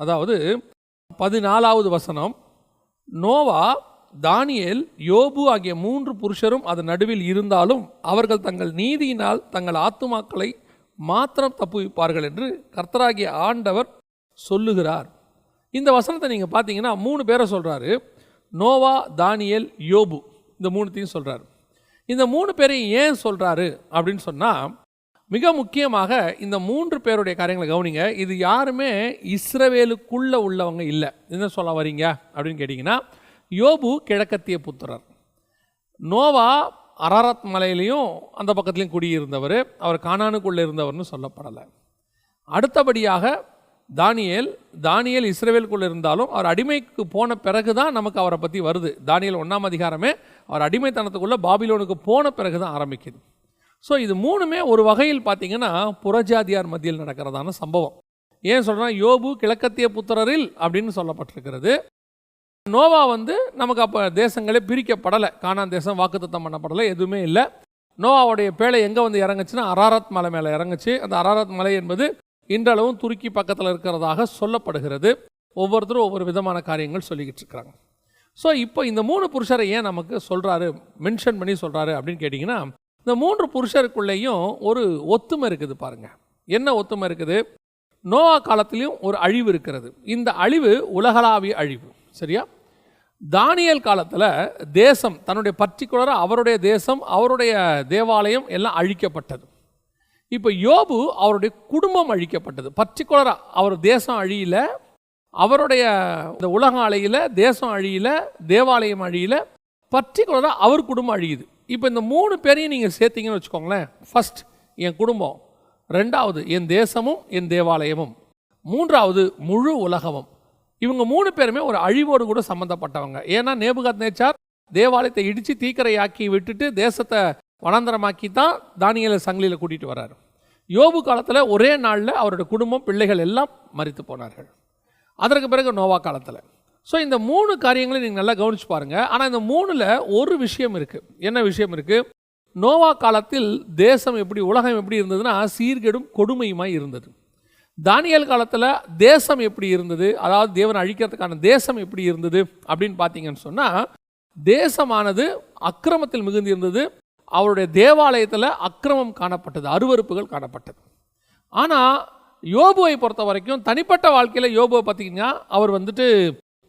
அதாவது பதினாலாவது வசனம் நோவா தானியேல் யோபு ஆகிய மூன்று புருஷரும் அதன் நடுவில் இருந்தாலும் அவர்கள் தங்கள் நீதியினால் தங்கள் ஆத்துமாக்களை மாத்திரம் தப்புவிப்பார்கள் என்று கர்த்தராகிய ஆண்டவர் சொல்லுகிறார். இந்த வசனத்தை நீங்கள் பார்த்தீங்கன்னா மூணு பேரை சொல்கிறாரு நோவா தானியல் யோபு. இந்த மூணுத்தையும் சொல்கிறாரு இந்த மூணு பேரையும் ஏன் சொல்கிறாரு அப்படின்னு சொன்னால் மிக முக்கியமாக இந்த மூன்று பேருடைய காரியங்களை கவனிங்க. இது யாருமே இஸ்ரவேலுக்குள்ளே உள்ளவங்க இல்லை. என்ன சொல்ல வரீங்க? அப்படின்னு கேட்டிங்கன்னா யோபு கிழக்கத்திய புத்திரர். நோவா அரரத் மலையிலையும் அந்த பக்கத்துலேயும் குடியிருந்தவர். அவர் காணானுக்குள்ளே இருந்தவர்னு சொல்லப்படலை. அடுத்தபடியாக தானியேல் தானியல் இஸ்ரேவேலுக்குள்ளே இருந்தாலும் அவர் அடிமைக்கு போன பிறகு தான் நமக்கு அவரை பற்றி வருது. தானியல் ஒன்றாம் அதிகாரமே அவர் அடிமைத்தனத்துக்குள்ளே பாபிலோனுக்கு போன பிறகு தான் ஆரம்பிக்குது. ஸோ இது மூணுமே ஒரு வகையில் பார்த்தீங்கன்னா புறஜாதியார் மத்தியில் நடக்கிறதான சம்பவம். ஏன் சொல்கிறேன்னா யோபு கிழக்கத்திய புத்திரரில் அப்படின்னு சொல்லப்பட்டிருக்கிறது. நோவா வந்து நமக்கு அப்போ தேசங்களே பிரிக்கப்படலை. காணான் தேசம் வாக்குத்தத்தம் பண்ணப்படலை எதுவுமே இல்லை. நோவாவுடைய பேழை எங்கே வந்து இறங்குச்சுன்னா அராரத் மலை மேலே இறங்குச்சு. அந்த அராரத் மலை என்பது இன்றளவும் துருக்கி பக்கத்தில் இருக்கிறதாக சொல்லப்படுகிறது. ஒவ்வொருத்தரும் ஒவ்வொரு விதமான காரியங்கள் சொல்லிக்கிட்டு இருக்கிறாங்க ஸோ இப்போ இந்த மூணு புருஷரை ஏன் நமக்கு சொல்கிறாரு மென்ஷன் பண்ணி சொல்கிறாரு அப்படின்னு கேட்டிங்கன்னா இந்த மூன்று புருஷருக்குள்ளேயும் ஒரு ஒத்துமை இருக்குது பாருங்கள் என்ன ஒத்துமை இருக்குது? நோவா காலத்திலையும் ஒரு அழிவு இருக்கிறது. இந்த அழிவு உலகளாவிய அழிவு. சரியா? தானியல் காலத்தில் தேசம் தன்னுடைய பர்டிகுலராக அவருடைய தேசம் அவருடைய தேவாலயம் எல்லாம் அழிக்கப்பட்டது. இப்போ யோபு அவருடைய குடும்பம் அழிக்கப்பட்டது. பர்டிகுலராக அவர் தேசம் அழியல அவருடைய இந்த உலக அழியில தேசம் அழியல தேவாலயம் அழியல பர்டிகுலராக அவர் குடும்பம் அழியுது. இப்போ இந்த மூணு பேரையும் நீங்கள் சேர்த்தீங்கன்னு வச்சுக்கோங்களேன். ஃபஸ்ட் என் குடும்பம். ரெண்டாவது என் தேசமும் என் தேவாலயமும். மூன்றாவது முழு உலகமும். இவங்க மூணு பேருமே ஒரு அழிவோடு கூட சம்மந்தப்பட்டவங்க ஏன்னா நேபுகாத் நேச்சார் தேவாலயத்தை இடித்து தீக்கரையாக்கி விட்டுட்டு தேசத்தை வனாந்தரமாக்கி தான் தானியல சங்கிலியில் கூட்டிகிட்டு வர்றாரு யோபு காலத்தில் ஒரே நாளில் அவரோட குடும்பம் பிள்ளைகள் எல்லாம் மறித்து போனார்கள். அதற்கு பிறகு நோவா காலத்தில். ஸோ இந்த மூணு காரியங்களையும் நீங்கள் நல்லா கவனிச்சு பாருங்கள் ஆனால் இந்த மூணில் ஒரு விஷயம் இருக்குது என்ன விஷயம் இருக்குது நோவா காலத்தில் தேசம் எப்படி உலகம் எப்படி இருந்ததுன்னா சீர்கெடும் கொடுமையுமாய் இருந்தது. தானியல் காலத்தில் தேசம் எப்படி இருந்தது? அதாவது தேவன் அழிக்கிறதுக்கான தேசம் எப்படி இருந்தது? அப்படின்னு பார்த்தீங்கன்னு சொன்னால் தேசமானது அக்கிரமத்தில் மிகுந்து இருந்தது. அவருடைய தேவாலயத்தில் அக்கிரமம் காணப்பட்டது அருவருப்புகள் காணப்பட்டது. ஆனால் யோபுவை பொறுத்த வரைக்கும் தனிப்பட்ட வாழ்க்கையில் யோபுவை பார்த்தீங்கன்னா அவர் வந்துட்டு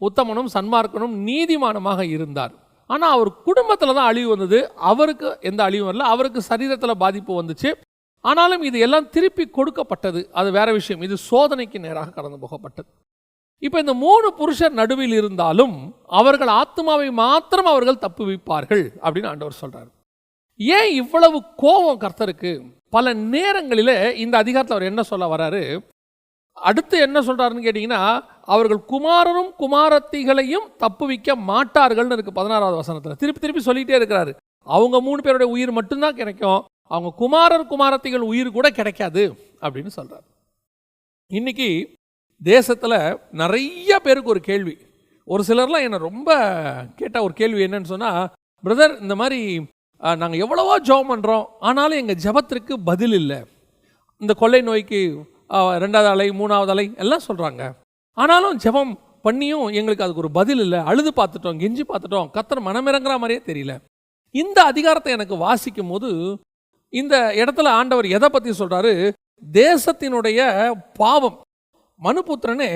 உத்தமனும் சன்மார்க்கனும் நீதிமானமாக இருந்தார். ஆனால் அவர் குடும்பத்தில் தான் அழிவு வந்தது. அவருக்கு எந்த அழிவும் வரல. அவருக்கு சரீரத்தில் பாதிப்பு வந்துச்சு. ஆனாலும் இது எல்லாம் திருப்பி கொடுக்கப்பட்டது. அது வேற விஷயம். இது சோதனைக்கு நேராக கடந்து போகப்பட்டது. இப்போ இந்த மூணு புருஷர் நடுவில் இருந்தாலும் அவர்கள் ஆத்மாவை மாத்திரம் அவர்கள் தப்பு வைப்பார்கள் அப்படின்னு ஆண்டவர் சொல்றாரு. ஏன் இவ்வளவு கோபம் கர்த்தருக்கு? பல நேரங்களில் இந்த அதிகாரத்தில் அவர் என்ன சொல்ல வராரு? அடுத்து என்ன சொல்கிறாருன்னு கேட்டிங்கன்னா அவர்கள் குமாரரும் குமாரத்திகளையும் தப்புவிக்க மாட்டார்கள்னு இருக்கு பதினாறாவது வசனத்தில். திருப்பி திருப்பி சொல்லிகிட்டே இருக்கிறாரு. அவங்க மூணு பேருடைய உயிர் மட்டும்தான் கிடைக்கும். அவங்க குமாரர் குமாரத்திகள் உயிர் கூட கிடைக்காது அப்படின்னு சொல்கிறார் இன்னைக்கு தேசத்தில் நிறைய பேருக்கு ஒரு கேள்வி. ஒரு சிலர்லாம் என்னை ரொம்ப கேட்ட ஒரு கேள்வி என்னன்னு சொன்னால் பிரதர் இந்த மாதிரி நாங்கள் எவ்வளவோ ஜெபம் பண்ணுறோம் ஆனாலும் எங்கள் ஜெபத்திற்கு பதில் இல்லை. இந்த கொள்ளை நோய்க்கு ரெண்டாவது அலை மூணாவது அலை எல்லாம் சொல்கிறாங்க ஆனாலும் ஜெபம் பண்ணியும் எங்களுக்கு அதுக்கு ஒரு பதில் இல்லை. அழுது பார்த்துட்டோம் கெஞ்சி பார்த்துட்டோம். கத்தர் மனமிறங்குற மாதிரியே தெரியல. இந்த அதிகாரத்தை எனக்கு வாசிக்கும் போது இந்த இடத்துல ஆண்டவர் எதை பற்றி சொல்கிறாரு தேசத்தினுடைய பாவம். மனுபுத்திரனே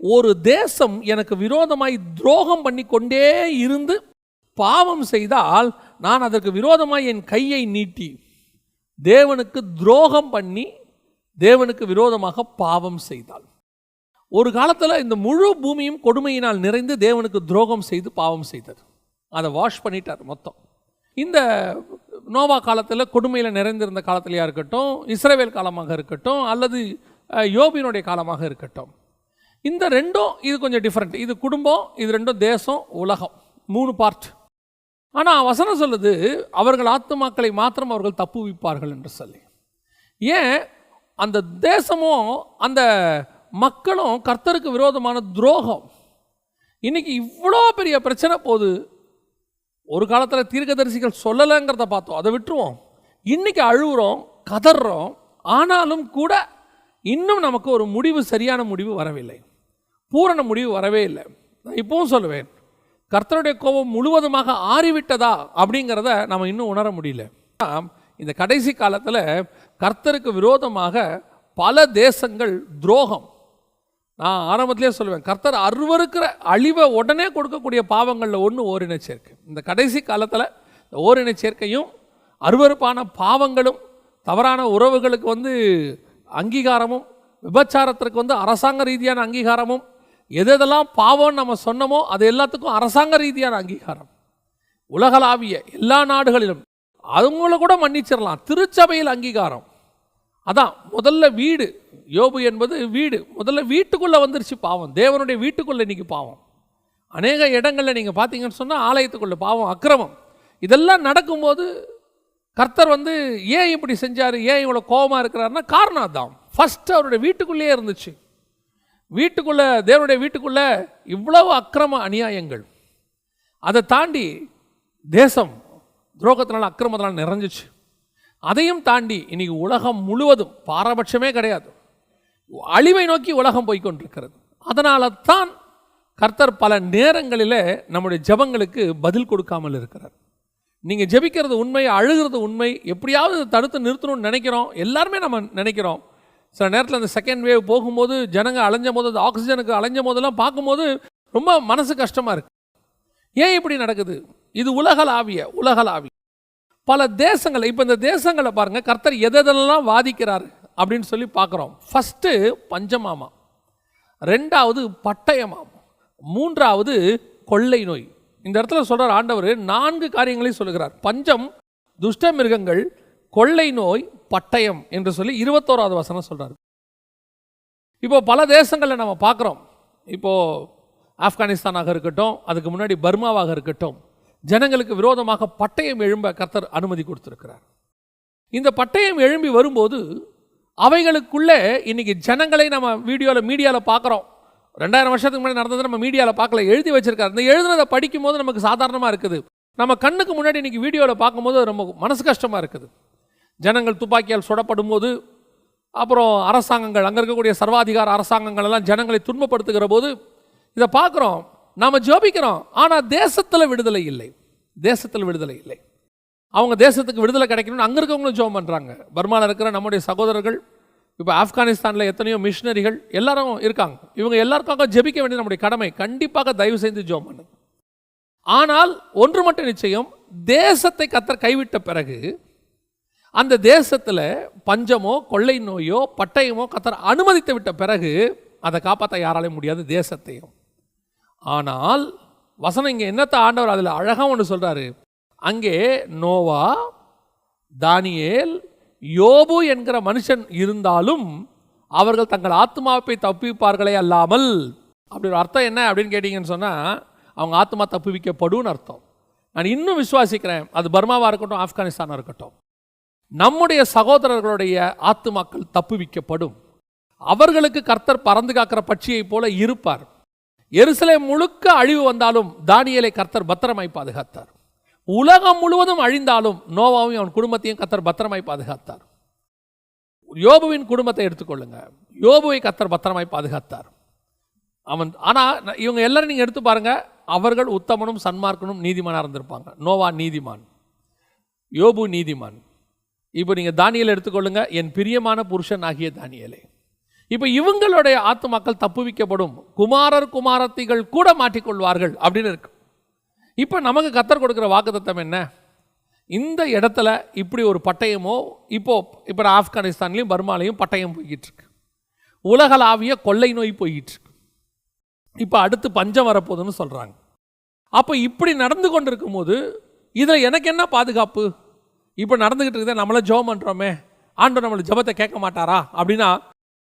ஒரு தேசம் எனக்கு விரோதமாய் துரோகம் பண்ணி கொண்டே இருந்து பாவம் செய்தால் நான் அதற்கு விரோதமாய் என் கையை நீட்டி தேவனுக்கு துரோகம் பண்ணி தேவனுக்கு விரோதமாக பாவம் செய்தாள். ஒரு காலத்தில் இந்த முழு பூமியும் கொடுமையினால் நிறைந்து தேவனுக்கு துரோகம் செய்து பாவம் செய்தது. அதை வாஷ் பண்ணிட்டார் மொத்தம். இந்த நோவா காலத்தில் கொடுமையில் நிறைந்திருந்த காலத்திலையா இருக்கட்டும் இஸ்ரேவேல் காலமாக இருக்கட்டும் அல்லது யோபினுடைய காலமாக இருக்கட்டும். இந்த ரெண்டும் இது கொஞ்சம் டிஃப்ரெண்ட் இது குடும்பம் இது ரெண்டும் தேசம் உலகம். மூணு பார்ட் ஆனால் வசனம் சொல்லுது அவர்கள் ஆத்துமாக்களை மாத்திரம் அவர்கள் தப்புவிப்பார்கள் என்று சொல்லி. ஏன்? அந்த தேசமும் அந்த மக்களும் கர்த்தருக்கு விரோதமான துரோகம். இன்னைக்கு இவ்வளோ பெரிய பிரச்சனை போகுது ஒரு காலத்தில் தீர்க்கதரிசிகள் சொல்லலைங்கிறத பார்த்தோம் அதை விட்டுருவோம். இன்றைக்கி அழுகுறோம் கதறோம் ஆனாலும் கூட இன்னும் நமக்கு ஒரு முடிவு சரியான முடிவு வரவில்லை. பூரண முடிவு வரவே இல்லை. நான் இப்பவும் சொல்லுவேன் கர்த்தருடைய கோபம் முழுவதுமாக ஆறிவிட்டதா அப்படிங்கிறத நம்ம இன்னும் உணர முடியல. இந்த கடைசி காலத்தில் கர்த்தருக்கு விரோதமாக பல தேசங்கள் துரோகம். நான் ஆரம்பத்திலே சொல்லுவேன் கர்த்தர் அருவருக்கிற அழிவை உடனே கொடுக்கக்கூடிய பாவங்களில் ஒன்று ஓரின சேர்க்கை. இந்த கடைசி காலத்தில் இந்த ஓரின சேர்க்கையும் அருவருப்பான பாவங்களும் தவறான உறவுகளுக்கு வந்து அங்கீகாரமும் விபச்சாரத்திற்கு வந்து அரசாங்க ரீதியான அங்கீகாரமும் எதெல்லாம் பாவம்னு நம்ம சொன்னமோ அது எல்லாத்துக்கும் அரசாங்க ரீதியான அங்கீகாரம். உலகளாவிய எல்லா நாடுகளிலும் அவங்கள கூட மன்னிச்சிடலாம் திருச்சபையில் அங்கீகாரம். அதான் முதல்ல வீடு. யோபு என்பது வீடு. முதல்ல வீட்டுக்குள்ளே வந்துருச்சு பாவம். தேவனுடைய வீட்டுக்குள்ளே இன்னைக்கு பாவம். அநேக இடங்களில் நீங்கள் பார்த்தீங்கன்னு சொன்னால் ஆலயத்துக்குள்ள பாவம் அக்கிரமம். இதெல்லாம் நடக்கும்போது கர்த்தர் வந்து ஏன் இப்படி செஞ்சார்? ஏன் இவ்வளோ கோபமாக இருக்கிறாருன்னா காரணம் அதான். ஃபஸ்ட்டு அவருடைய வீட்டுக்குள்ளேயே இருந்துச்சு. வீட்டுக்குள்ளே தேவனுடைய வீட்டுக்குள்ளே இவ்வளவு அக்கிரம அநியாயங்கள். அதை தாண்டி தேசம் துரோகத்தினால் அக்கிரமத்தினால் நிறைஞ்சிச்சு. அதையும் தாண்டி இன்னைக்கு உலகம் முழுவதும் பாரபட்சமே கிடையாது. அழிவை நோக்கி உலகம் போய்க்கொண்டிருக்கிறது. அதனால தான் கர்த்தர் பல நேரங்களில் நம்முடைய ஜெபங்களுக்கு பதில் கொடுக்காமல் இருக்கிறார். நீங்கள் ஜெபிக்கிறது உண்மை அழுகிறது உண்மை எப்படியாவது தடுத்து நிறுத்தணும்னு நினைக்கிறோம். எல்லாருமே நம்ம நினைக்கிறோம். சில நேரத்தில் அந்த செகண்ட் வேவ் போகும்போது ஜனங்க அலைஞ்ச போது அந்த ஆக்சிஜனுக்கு அலைஞ்ச போதெல்லாம் பார்க்கும்போது ரொம்ப மனசு கஷ்டமாக இருக்குது ஏன் இப்படி நடக்குது? இது உலகளாவிய உலகளாவிய. பல தேசங்கள் இப்போ இந்த தேசங்களை பாருங்கள் கர்த்தர் எதெல்லாம் வாதிக்கிறார் அப்படின்னு சொல்லி பார்க்குறோம். ஃபஸ்ட்டு பஞ்சமாமா. ரெண்டாவது பட்டயமாம் மூன்றாவது கொள்ளை நோய். இந்த இடத்துல சொல்கிறார் ஆண்டவர் நான்கு காரியங்களையும் சொல்லுகிறார். பஞ்சம் துஷ்ட மிருகங்கள் கொள்ளை நோய் பட்டயம் என்று சொல்லி இருபத்தோராவது வசனம் சொல்கிறார் இப்போ பல தேசங்களில் நம்ம பார்க்குறோம். இப்போது ஆப்கானிஸ்தானாக இருக்கட்டும் அதுக்கு முன்னாடி பர்மாவாக இருக்கட்டும் ஜனங்களுக்கு விரோதமாக பட்டயம் எழும்ப கர்த்தர் அனுமதி கொடுத்துருக்கிறார். இந்த பட்டயம் எழும்பி வரும்போது அவைகளுக்குள்ளே இன்னைக்கு ஜனங்களை நம்ம வீடியோவில் மீடியாவில் பார்க்குறோம். ரெண்டாயிரம் வருஷத்துக்கு முன்னாடி நடந்தது நம்ம மீடியாவில் பார்க்கல எழுதி வச்சிருக்காரு. இந்த எழுதுனதை படிக்கும் போது நமக்கு சாதாரணமாக இருக்குது. நம்ம கண்ணுக்கு முன்னாடி இன்றைக்கி வீடியோவில் பார்க்கும்போது ரொம்ப மனசு கஷ்டமாக இருக்குது. ஜனங்கள் துப்பாக்கியால் சுடப்படும் போது அப்புறம் அரசாங்கங்கள் அங்கே இருக்கக்கூடிய சர்வாதிகார அரசாங்கங்கள் எல்லாம் ஜனங்களை துன்பப்படுத்துகிற போது இதை பார்க்குறோம். நாம் ஜோபிக்கிறோம். ஆனால் தேசத்தில் விடுதலை இல்லை. தேசத்தில் விடுதலை இல்லை. அவங்க தேசத்துக்கு விடுதலை கிடைக்கணும்னு அங்கே இருக்கவங்களும் ஜோம் பண்ணுறாங்க பர்மாவில் இருக்கிற நம்முடைய சகோதரர்கள் இப்போ ஆப்கானிஸ்தானில் எத்தனையோ மிஷினரிகள் எல்லாரும் இருக்காங்க. இவங்க எல்லாருக்காக ஜெபிக்க வேண்டிய நம்முடைய கடமை. கண்டிப்பாக தயவு செய்து ஜோம் பண்ணுங்க. ஆனால் ஒன்று மட்டும் நிச்சயம் தேசத்தை கத்தர் கைவிட்ட பிறகு அந்த தேசத்தில் பஞ்சமோ கொள்ளை நோயோ பட்டயமோ கத்தர் அனுமதித்து விட்ட பிறகு அதை காப்பாற்ற யாராலையும் முடியாது. தேசத்தையும். ஆனால் வசனம் இங்கே என்னத்தை ஆண்டவர் அதில் அழகாக ஒன்று சொல்கிறாரு அங்கே நோவா தானியேல் யோபு என்கிற மனுஷன் இருந்தாலும் அவர்கள் தங்கள் ஆத்மாவை தப்பிப்பார்களே அல்லாமல். அப்படி ஒரு அர்த்தம் என்ன அப்படின்னு கேட்டிங்கன்னு சொன்னால் அவங்க ஆத்மா தப்புவிக்கப்படும்னு அர்த்தம். நான் இன்னும் விசுவாசிக்கிறேன். அது பர்மாவாக இருக்கட்டும் ஆப்கானிஸ்தானாக இருக்கட்டும். நம்முடைய சகோதரர்களுடைய ஆத்துமாக்கள் தப்புவிக்கப்படும். அவர்களுக்கு கர்த்தர் பறந்து காக்கிற பட்சியைப் போல இருப்பார். எருசலேம் முழுக்க அழிவு வந்தாலும் தானியலை கர்த்தர் பத்திரமாய் பாதுகாத்தார். உலகம் முழுவதும் அழிந்தாலும் நோவாவையும் அவன் குடும்பத்தையும் கர்த்தர் பத்திரமாய் பாதுகாத்தார். யோபுவின் குடும்பத்தை எடுத்துக்கொள்ளுங்க. யோபுவை கர்த்தர் பத்திரமாய் பாதுகாத்தார். அவன் ஆனால் இவங்க எல்லாரும் நீங்கள் எடுத்து பாருங்க அவர்கள் உத்தமனும் சன்மார்க்கனும் நீதிமானாக இருந்திருப்பாங்க. நோவா நீதிமான். யோபு நீதிமான். இப்போ நீங்கள் தானியல் எடுத்துக்கொள்ளுங்க. என் பிரியமான புருஷன் ஆகிய தானியலே. இப்போ இவங்களுடைய ஆத்துமாக்கள் தப்புவிக்கப்படும். குமாரர் குமாரத்திகள் கூட மாட்டிக்கொள்வார்கள் அப்படின்னு இருக்கு. இப்போ நமக்கு கத்தர் கொடுக்குற வாக்குத்தத்தம் என்ன? இந்த இடத்துல இப்படி ஒரு பட்டயமோ இப்போ இப்போ ஆப்கானிஸ்தான்லேயும் பர்மாலையும் பட்டயம் போய்கிட்டு இருக்கு உலகளாவிய கொள்ளை நோய் போய்கிட்டு இருக்கு இப்போ அடுத்து பஞ்சம் வரப்போகுதுன்னு சொல்கிறாங்க அப்போ இப்படி நடந்து கொண்டிருக்கும் போது இதில் எனக்கு என்ன பாதுகாப்பு? இப்போ நடந்துக்கிட்டு இருக்குதா நம்மள ஜெபம் பண்ணுறோமே ஆண்டு நம்மளை ஜெபத்தை கேட்க மாட்டாரா? அப்படின்னா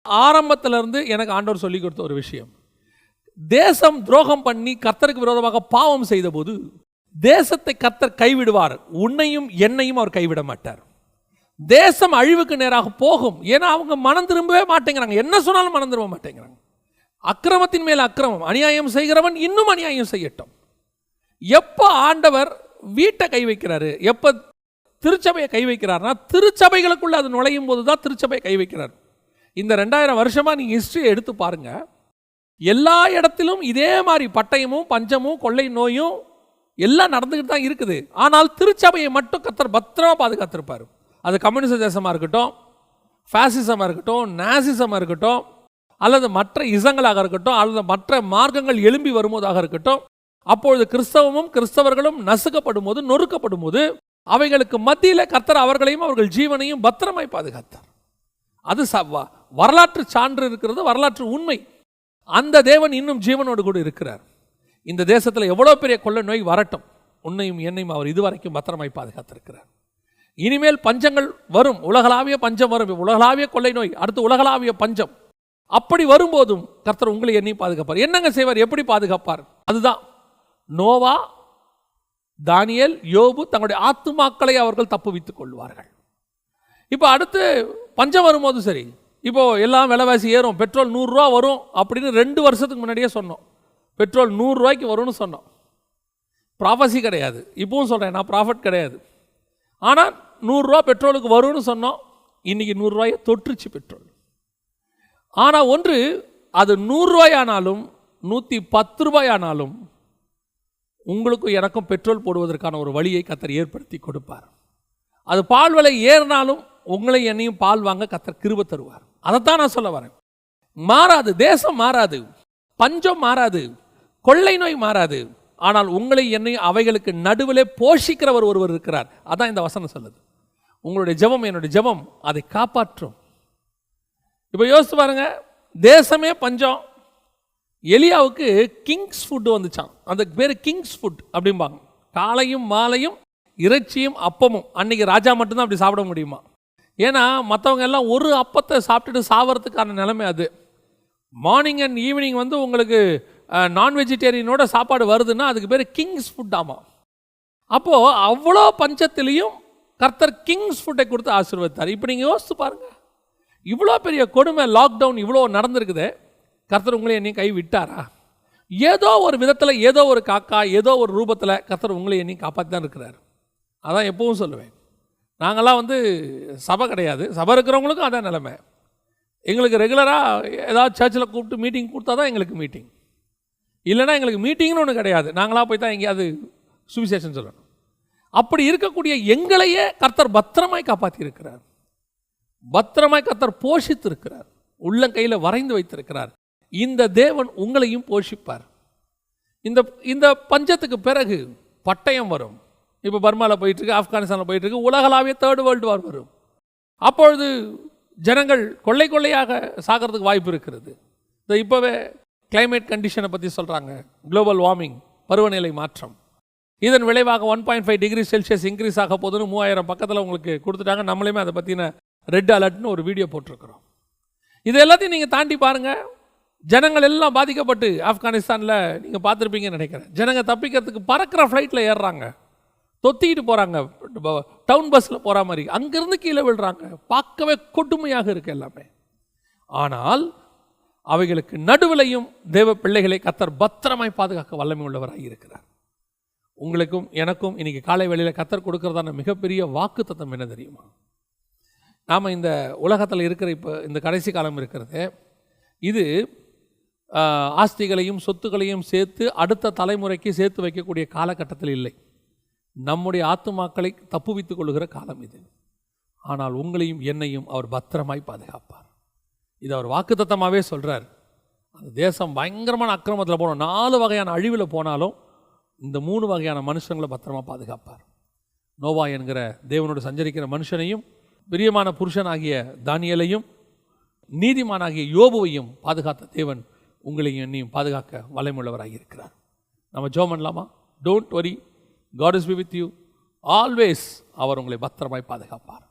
ஆரம்பத்துல இருந்து எனக்கு ஆண்டவர் சொல்லி கொடுத்த ஒரு விஷயம். தேசம் துரோகம் பண்ணி கர்த்தருக்கு விரோதமாக பாவம் செய்தபோது தேசத்தை கர்த்தர் கைவிடுவார். உன்னையும் என்னையும் அவர் கைவிட மாட்டார். தேசம் அழிவுக்கு நேராக போகும். ஏன்னா அவங்க மனம் திரும்பவே மாட்டேங்கிறாங்க. என்ன சொன்னாலும் மனம் திரும்ப மாட்டேங்கிறாங்க. அக்கிரமத்தின் மேல் அக்கிரமம். அநியாயம் செய்கிறவன் இன்னும் அநியாயம் செய்யட்டும். எப்போ ஆண்டவர் வீட்டை கை வைக்கிறாரு எப்போ திருச்சபையை கை வைக்கிறார்னா திருச்சபைகளுக்குள்ள அது நுழையும் போது தான் திருச்சபையை கை வைக்கிறார். இந்த ரெண்டாயிரம் வருஷமாக நீங்கள் ஹிஸ்ட்ரி எடுத்து பாருங்கள் எல்லா இடத்திலும் இதே மாதிரி பட்டயமும் பஞ்சமும் கொள்ளை நோயும் எல்லாம் நடந்துக்கிட்டு தான் இருக்குது. ஆனால் திருச்சபையை மட்டும் கத்தர் பத்திரமா பாதுகாத்திருப்பார். அது கம்யூனிச தேசமாக இருக்கட்டும் ஃபேசிசமாக இருக்கட்டும் நாசிசமாக இருக்கட்டும் அல்லது மற்ற இசங்களாக இருக்கட்டும் அல்லது மற்ற மார்க்கங்கள் எழும்பி வரும்போதாக இருக்கட்டும் அப்பொழுது கிறிஸ்தவமும் கிறிஸ்தவர்களும் நசுக்கப்படும் போது நொறுக்கப்படும் போது அவைகளுக்கு மத்தியில் கர்த்தர் அவர்களையும் அவர்கள் ஜீவனையும் பத்திரமாய் பாதுகாத்தார். அது சவ்வா வரலாற்று சான்று இருக்கிறது வரலாற்று உண்மை. அந்த தேவன் இன்னும் ஜீவனோடு கூட இருக்கிறார். இந்த தேசத்தில் எவ்வளோ பெரிய கொள்ளை நோய் வரட்டும். உன்னையும் என்னையும் அவர் இதுவரைக்கும் பத்திரமாய் பாதுகாத்திருக்கிறார். இனிமேல் பஞ்சங்கள் வரும். உலகளாவிய பஞ்சம் வரும். உலகளாவிய கொள்ளை நோய் அடுத்து உலகளாவிய பஞ்சம். அப்படி வரும்போதும் கர்த்தர் உங்களை என்னையும் பாதுகாப்பார். என்னங்க செய்வார்? எப்படி பாதுகாப்பார்? அதுதான். நோவா தானியல் யோபு தங்களுடைய ஆத்துமாக்களை அவர்கள் தப்புவித்துக் கொள்வார்கள். இப்போ அடுத்து பஞ்சம் வரும்போதும் சரி இப்போது எல்லாம் விலைவாசி ஏறும். பெட்ரோல் நூறுரூவா வரும் அப்படின்னு ரெண்டு வருஷத்துக்கு முன்னாடியே சொன்னோம். பெட்ரோல் நூறுரூவாய்க்கு வரும்னு சொன்னோம். ப்ராஃபஸி கிடையாது. இப்பவும் சொல்கிறேன் நான் ப்ராஃபிட் கிடையாது. ஆனால் நூறுரூவா பெட்ரோலுக்கு வரும்னு சொன்னோம். இன்றைக்கி நூறுரூவாயை தொற்றுச்சு பெட்ரோல். ஆனால் ஒன்று அது நூறுரூவாய் ஆனாலும் நூற்றி பத்து ரூபாய் ஆனாலும் உங்களுக்கும் எனக்கும் பெட்ரோல் போடுவதற்கான ஒரு வழியை கத்தர் ஏற்படுத்தி கொடுப்பார். அது பால் விலை ஏறினாலும் உங்களை என்னையும் பால் வாங்க கத்தர் கிருப தருவார். அதைத்தான் நான் சொல்ல வரேன். மாறாது தேசம் மாறாது பஞ்சம் மாறாது கொள்ளை நோய் மாறாது. ஆனால் உங்களை என்னையும் அவைகளுக்கு நடுவிலே போஷிக்கிறவர் ஒருவர் இருக்கிறார். அதான் இந்த வசனம் சொல்லுது. உங்களுடைய ஜெபம் என்னுடைய ஜெபம் அதை காப்பாற்றும். இப்போ யோசிச்சு பாருங்க தேசமே பஞ்சம். எலியாவுக்கு கிங்ஸ் ஃபுட்டு வந்துச்சான் அந்த பேர் கிங்ஸ் ஃபுட் அப்படிம்பாங்க. காலையும் மாலையும் இறைச்சியும் அப்பமும். அன்னைக்கு ராஜா மட்டும்தான் அப்படி சாப்பிட முடியுமா? ஏன்னா மற்றவங்க எல்லாம் ஒரு அப்பத்தை சாப்பிட்டுட்டு சாவறதுக்கான நிலைமை அது. மார்னிங் அண்ட் ஈவினிங் வந்து உங்களுக்கு நான் வெஜிடேரியனோட சாப்பாடு வருதுன்னா அதுக்கு பேர் கிங்ஸ் ஃபுட் ஆமாம் அப்போது அவ்வளோ பஞ்சத்திலையும் கர்த்தர் கிங்ஸ் ஃபுட்டை கொடுத்து ஆசீர்வதித்தார். இப்போ நீங்கள் யோசித்து பாருங்கள் இவ்வளோ பெரிய கொடுமை லாக்டவுன் இவ்வளோ நடந்திருக்குது. கர்த்தர் உங்களை என்னையும் கை விட்டாரா? ஏதோ ஒரு விதத்தில் ஏதோ ஒரு காக்கா ஏதோ ஒரு ரூபத்தில் கர்த்தர் உங்களை என்னையும் காப்பாற்றி தான் இருக்கிறார். அதான் எப்பவும் சொல்லுவேன். நாங்கள்லாம் வந்து சபை கிடையாது. சபை இருக்கிறவங்களுக்கும் அதான் நிலமை. எங்களுக்கு ரெகுலராக ஏதாவது சர்ச்சில் கூப்பிட்டு மீட்டிங் கொடுத்தா தான் எங்களுக்கு மீட்டிங் இல்லைன்னா எங்களுக்கு மீட்டிங்னு ஒன்று கிடையாது. நாங்களாக போய் தான் எங்கேயாவது சுவிசேஷன் சொல்லணும். அப்படி இருக்கக்கூடிய எங்களையே கர்த்தர் பத்திரமாய் காப்பாற்றியிருக்கிறார் பத்திரமாய் கர்த்தர் போஷித்திருக்கிறார். உள்ளங்கையில் வரைந்து வைத்திருக்கிறார். இந்த தேவன் உங்களையும் போஷிப்பார். இந்த இந்த பஞ்சத்துக்கு பிறகு பட்டயம் வரும். இப்போ பர்மாவில் போயிட்டுருக்கு ஆப்கானிஸ்தானில் போயிட்டு இருக்கு உலகளாவிய தேர்ட் வேர்ல்டு வார் வரும். அப்பொழுது ஜனங்கள் கொள்ளை கொள்ளையாக சாகிறதுக்கு வாய்ப்பு இருக்கிறது. இந்த இப்போவே கிளைமேட் கண்டிஷனை பற்றி சொல்கிறாங்க குளோபல் வார்மிங் பருவநிலை மாற்றம். இதன் விளைவாக one point five degree Celsius increase ஆக போதுன்னு மூவாயிரம் பக்கத்தில் உங்களுக்கு கொடுத்துட்டாங்க. நம்மளையுமே அதை பற்றின ரெட் அலர்ட்னு ஒரு வீடியோ போட்டிருக்கிறோம். இது எல்லாத்தையும் நீங்கள் தாண்டி பாருங்கள் ஜனங்கள் எல்லாம் பாதிக்கப்பட்டு ஆப்கானிஸ்தானில் நீங்கள் பார்த்துருப்பீங்கன்னு நினைக்கிறேன். ஜனங்கள் தப்பிக்கிறதுக்கு பறக்கிற ஃப்ளைட்டில் ஏறுறாங்க. தொத்திக்கிட்டு போகிறாங்க டவுன் பஸ்ஸில் போகிற மாதிரி. அங்கேருந்து கீழே விழுறாங்க. பார்க்கவே கொடுமையாக இருக்கு எல்லாமே. ஆனால் அவைகளுக்கு நடுவிலையும் தேவ பிள்ளைகளை கத்தர் பத்திரமாய் பாதுகாக்க வல்லமை உள்ளவராக இருக்கிறார். உங்களுக்கும் எனக்கும் இன்றைக்கி காலை வேளையில் கத்தர் கொடுக்கறதான மிகப்பெரிய வாக்கு தத்தம் என்ன தெரியுமா? நாம் இந்த உலகத்தில் இருக்கிற இப்போ இந்த கடைசி காலம் இருக்கிறது இது ஆஸ்திகளையும் சொத்துக்களையும் சேர்த்து அடுத்த தலைமுறைக்கு சேர்த்து வைக்கக்கூடிய காலகட்டத்தில் இல்லை. நம்முடைய ஆத்துமாக்களை தப்புவித்துக் கொள்கிற காலம் இது. ஆனால் உங்களையும் என்னையும் அவர் பத்திரமாய் பாதுகாப்பார். இது அவர் வாக்குத்தத்தமாகவே சொல்கிறார் அந்த தேசம் பயங்கரமான அக்கிரமத்தில் போனோம். நாலு வகையான அழிவில் போனாலும் இந்த மூணு வகையான மனுஷங்களை பத்திரமா பாதுகாப்பார். நோவா என்கிற தேவனோடு சஞ்சரிக்கிற மனுஷனையும் பிரியமான புருஷனாகிய தானியலையும் நீதிமானாகிய யோபுவையும் பாதுகாத்த தேவன் உங்களையும் என்னையும் பாதுகாக்க வல்லமையுள்ளவராக இருக்கிறார் நம்ம ஜோ பண்ணலாமா don't worry God is be with you always அவர் உங்களை பத்திரமாய் பாதுகாப்பார்.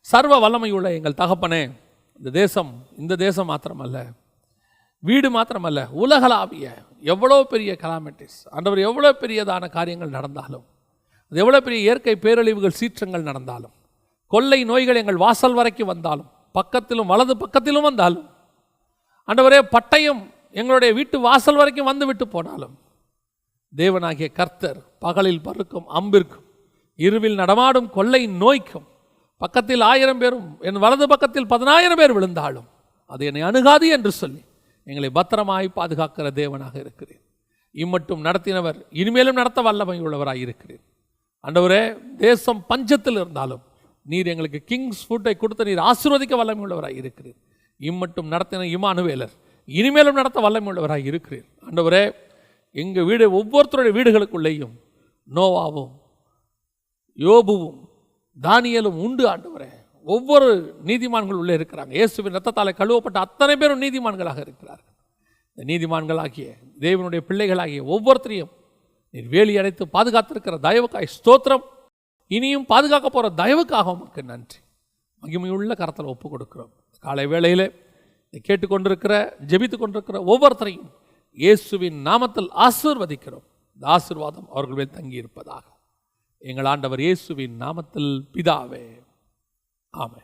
சர்வ வல்லமையுள்ள எங்கள் தகப்பனே இந்த தேசம் இந்த தேசம் மாத்திரமல்ல வீடு மாத்திரமல்ல உலகளாவிய எவ்வளோ பெரிய கலாமிட்டிஸ் அன்றவர் எவ்வளோ பெரியதான காரியங்கள் நடந்தாலும் அது எவ்வளோ பெரிய இயற்கை பேரழிவுகள் சீற்றங்கள் நடந்தாலும் கொள்ளை நோய்கள் எங்கள் வாசல் வரைக்கும் வந்தாலும் பக்கத்திலும் வலது பக்கத்திலும் வந்தாலும் அண்டவரே பட்டயம் எங்களுடைய வீட்டு வாசல் வரைக்கும் வந்து விட்டு போனாலும் தேவனாகிய கர்த்தர் பகலில் பருக்கும் அம்பிற்கும் இருவில் நடமாடும் கொள்ளை நோய்க்கும் பக்கத்தில் ஆயிரம் பேரும் என் வலது பக்கத்தில் பதினாயிரம் பேர் விழுந்தாலும் அது என்னை அணுகாது என்று சொல்லி எங்களை பத்திரமாய் பாதுகாக்கிற தேவனாக இருக்கிறேன். இம்மட்டும் நடத்தினவர் இனிமேலும் நடத்த வல்லமை உள்ளவராக இருக்கிறேன். அண்டவரே தேசம் பஞ்சத்தில் இருந்தாலும் நீர் எங்களுக்கு கிங்ஸ் ஃபுட்டை கொடுத்த நீர் ஆசீர்வதிக்க வல்லமை உள்ளவராக இருக்கிறேன் இம்மட்டும் நடத்தின இமானுவேலர் இனிமேலும் நடத்த வல்லமை உள்ளவராக இருக்கிறேன் அண்டவரே எங்கள் வீடு ஒவ்வொருத்தருடைய வீடுகளுக்குள்ளேயும் நோவாவும் யோபுவும் தானியலும் உண்டு ஆண்டவரே. ஒவ்வொரு நீதிமான்கள் உள்ளே இருக்கிறாங்க. இயேசுவின் ரத்தத்தாலே கழுவப்பட்ட அத்தனை பேரும் நீதிமான்களாக இருக்கிறார்கள். இந்த நீதிமான்களாகிய தேவனுடைய பிள்ளைகளாகிய ஒவ்வொருத்தரையும் நீர் வேலி அடைத்து பாதுகாத்திருக்கிற தயவுக்காய் ஸ்தோத்திரம். இனியும் பாதுகாக்க போகிற தயவுக்காக உமக்கு நன்றி. மகிமையுள்ள கரத்தில் ஒப்பு கொடுக்கிறோம் காலை வேளையில் கேட்டுக்கொண்டிருக்கிற ஜெபித்து கொண்டிருக்கிற ஒவ்வொருத்தரையும் இயேசுவின் நாமத்தில் ஆசிர்வதிக்கிறோம். இந்த ஆசிர்வாதம் அவர்கள் மேல் தங்கியிருப்பதாக. எங்கள் ஆண்டவர் இயேசுவின் நாமத்தில் பிதாவே. ஆமே